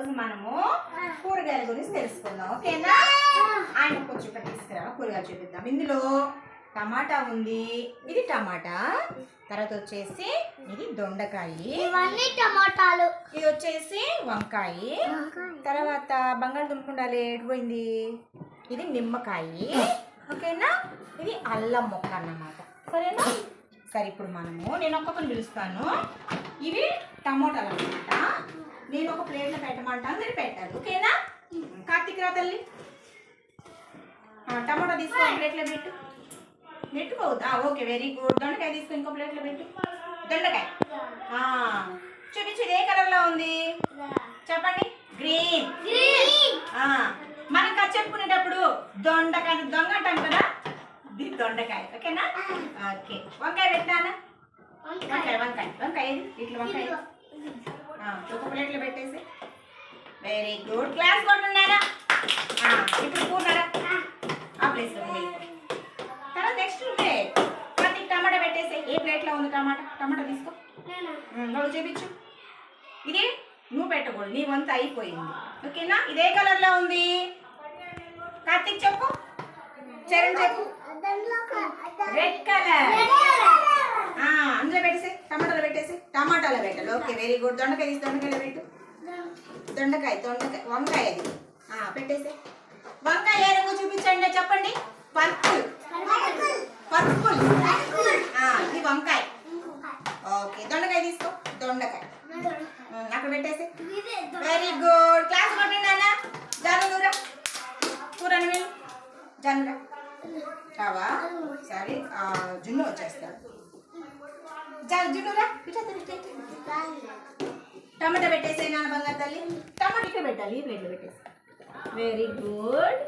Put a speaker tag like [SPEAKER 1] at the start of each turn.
[SPEAKER 1] రోజు మనము కూరగాయల గురించి తెలుసుకుందాం ఓకేనా? ఆయన కొంచెం ఇక్కడ తీసుకురా కూరగాయలు చూపిద్దాం. ఇందులో టమాటా ఉంది ఇది టమాటా తర్వాత వచ్చేసి ఇది దొండకాయ
[SPEAKER 2] ఇవన్నీ టమాటాలు.
[SPEAKER 1] ఇది వచ్చేసి వంకాయ తర్వాత బంగాళదుంప ఉండాలి పోయింది ఇది నిమ్మకాయ ఓకేనా? ఇది అల్లం మొక్క అన్నమాట. సరేనా? సరే ఇప్పుడు మనము నేను ఒక్కొక్కరిని పిలుస్తాను. ఇవి టమోటాలు అన్నమాట. నేను ఒక ప్లేట్లో పెట్టమంటాను మీరు పెట్టాలి ఓకేనా? కార్తీక్ రా తల్లి. టమోటా తీసుకో ప్లేట్లో పెట్టు. పెట్టుకోవద్దా ఓకే వెరీ గుడ్ దొండకాయ తీసుకో ఇంకో ప్లేట్లో పెట్టు. దొండకాయ. ఆ, చూపించు ఇది ఏ కలర్లో ఉంది? చెప్పండి. గ్రీన్. మనం కథ చెప్పుకునేటప్పుడు దొండకాయ దొంగ అంటాం కదా దొండకాయ. ఓకేనా? ఓకే. వంకాయ పెట్టానా? వంకాయ. వంకాయ వంకాయ. ఇట్లా వంకాయ వెరీ గుడ్ క్లాస్ కొట్టున్నారా? ఆ, ఇప్పుడు కూర్చున్నారా? ఆ వెళ్ళిపో తర్వాత నెక్స్ట్ ఉండే ప్రతి టమాటా పెట్టేసి. ఏ ప్లేట్లో ఉంది టమాటా? టమాటా తీసుకో. నువ్వు చూపించు. ఇది నువ్వు పెట్టకూడదు. నీ వంత అయిపోయింది. ఓకేనా? ఇదే కలర్లో ఉంది. కార్తీక్ చెప్పు. చరణ్ చెప్పు. రెడ్ కలర్ అందులో పెట్టేసి. టమాటాలో పెట్టేసి. టమాటాలో పెట్టాలి. ఓకే వెరీ గుడ్ దొండకాయ తీసి దొండకాయలో పెట్టు. దొండకాయ దొండకాయ వంకాయ అది. ఆ, పెట్టేసి. వంకాయ ఏ రంగు చూపించండి చెప్పండి. పర్పుల్. పర్పుల్. ఇది వంకాయ. ఓకే దొండకాయ తీసుకో. దొండకాయ. అక్కడ పెట్టేసి. వెరీ గుడ్ క్లాస్ కొట్టండి నాన్న. జానురా కూరని జానురా కావా సరే జున్ను వచ్చేస్తాడు జాను జున్నురా. ఇట్లా. టమాటా పెట్టేసే నాన్న బంగారు తల్లి టమాటా ఇక్కడ పెట్టాలి ఈ ప్లేట్లో పెట్టేసి వెరీ గుడ్